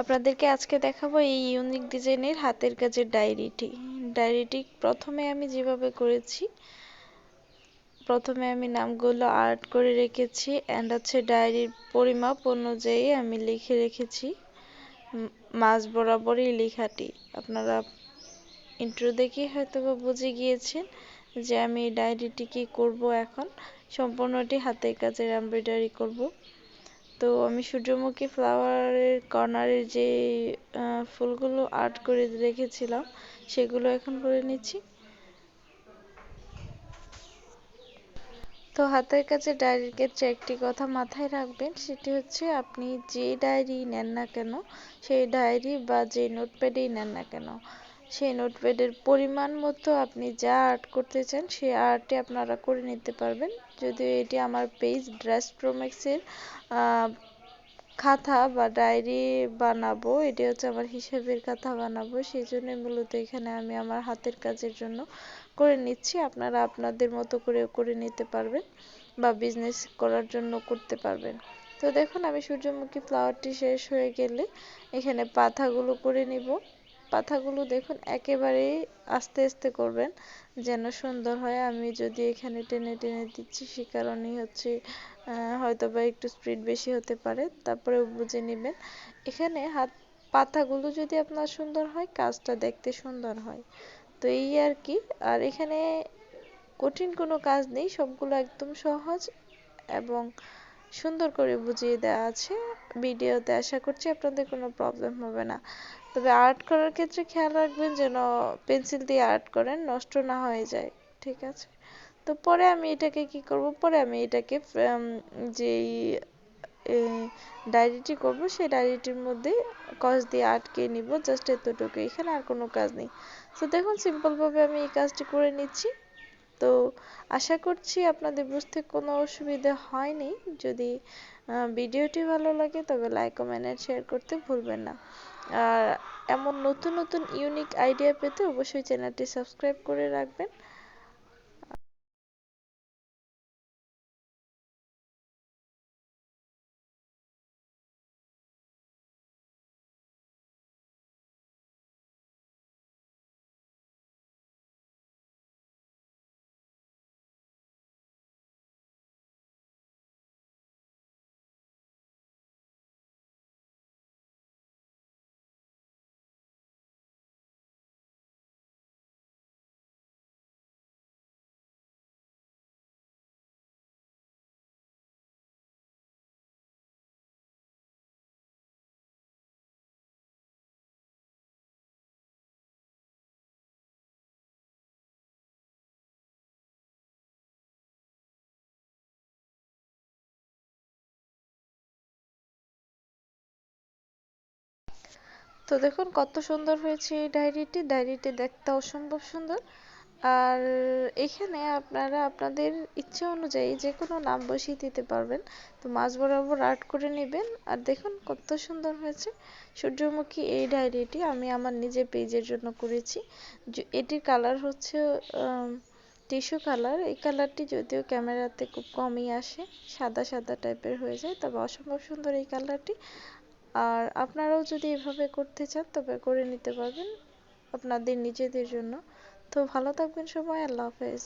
আপনাদেরকে আজকে দেখাবো এই ইউনিক ডিজাইনের হাতের কাজের ডায়েরিটি ডায়েরিটি প্রথমে আমি যেভাবে করেছি, প্রথমে আমি নামগুলো আর্ট করে রেখেছি অ্যান্ড হচ্ছে ডায়েরির পরিমাপ অনুযায়ী আমি লিখে রেখেছি। মাঝ বরাবরই লেখাটি। আপনারা ইন্ট্রো দেখে হয়তো বা বুঝে গিয়েছেন যে আমি ডায়েরিটি কি করব এখন। সম্পূর্ণটি হাতের কাজের এমব্রয়ডারি করব। তো আমি সূর্যমুখী ফ্লাওয়ারের কর্নারের যে ফুলগুলো আর্ট করে রেখেছিলাম, সেগুলো এখন করে নিচ্ছি। তো হাতের কাছে ডায়েরির ক্ষেত্রে একটি কথা মাথায় রাখবেন, সেটি হচ্ছে আপনি যে ডায়েরি নেন না কেন, সেই ডায়েরি বা যে নোটপ্যাডেই নেন না কেন সেই নোটপ্যাডের পরিমাণ মতো আপনি যা আর্ট করতে চান, সেই আর্টটি আপনারা করে নিতে পারবেন। যদিও এটি আমার পেজ ড্রেস প্রোম্যাক্সের খাতা বা ডায়েরি বানাবো, এটি হচ্ছে আমার হিসাবের খাতা বানাবো, সেই জন্য মূলত এখানে আমি আমার হাতের কাজের জন্য করে নিচ্ছি। আপনারা আপনাদের মতো করে করে নিতে পারবেন বা বিজনেস করার জন্য করতে পারবেন। তো দেখুন, আমি সূর্যমুখী ফ্লাওয়ারটি শেষ হয়ে গেলে এখানে পাতাগুলো করে নিব। পাতাগুলো দেখুন একেবারে আস্তে আস্তে করবেন, যেন সুন্দর হয়। আমি যদি এখানে টেনে টেনে দিচ্ছি, সে কারণেই হচ্ছে হয়তো বা একটু স্পিড বেশি হতে পারে তারপরে বুঝে নেবেন। এখানে হাত, পাতাগুলো যদি আপনার সুন্দর হয়, কাজটা দেখতে সুন্দর হয়। তো এই আর কি, আর এখানে কঠিন কোনো কাজ নেই, সবগুলো একদম সহজ এবং সুন্দর করে বুঝিয়ে দেওয়া আছে। ভিডিওতে, আশা করছি আপনাদের কোনো প্রবলেম হবে না। তবে আর্ট করার ক্ষেত্রে খেয়াল রাখবেন যেন পেন্সিল দিয়ে আর্ট করেন, নষ্ট না হয়ে যায়, ঠিক আছে? তো পরে আমি এটাকে কি করব? পরে আমি এটাকে যেই ডায়েরিটি করব, সেই ডায়েরিটির মধ্যে কস দিয়ে আটকে নিব জাস্ট এতটুকু। এখানে আর কোনো কাজ নেই। তো দেখুন সিম্পলভাবে আমি এই কাজটি করে নিচ্ছি। তো আশা করছি আপনাদের বুঝতে কোনো অসুবিধা হয়নি। যদি ভিডিওটি ভালো লাগে তবে লাইক কমেন্ট শেয়ার করতে ভুলবেন না। আর এমন নতুন নতুন ইউনিক আইডিয়া পেতে অবশ্যই চ্যানেলটি সাবস্ক্রাইব করে রাখবেন। তো দেখুন কত সুন্দর হয়েছে এই ডায়েরিটি। ডায়েরিটি দেখতে অসম্ভব সুন্দর। আর এখানে আপনারা আপনাদের ইচ্ছে অনুযায়ী যে কোনো নাম বসিয়ে দিতে পারবেন। তো মাঝ বরাবর আর্ট করে নেবেন। আর দেখুন কত সুন্দর হয়েছে। সূর্যমুখী এই ডায়েরিটি আমি আমার নিজের পেজের জন্য করেছি। এটির কালার হচ্ছে টিস্যু কালার এই কালারটি যদিও ক্যামেরাতে খুব কমই আসে, সাদা সাদা টাইপের হয়ে যায়, তবে অসম্ভব সুন্দর এই কালারটি আর আপনারাও যদি এভাবে করতে চান, তবে করে নিতে পারবেন। আপনাদের নিজেদের জন্য। তো ভালো থাকবেন সবাই, আল্লাহ হাফেজ।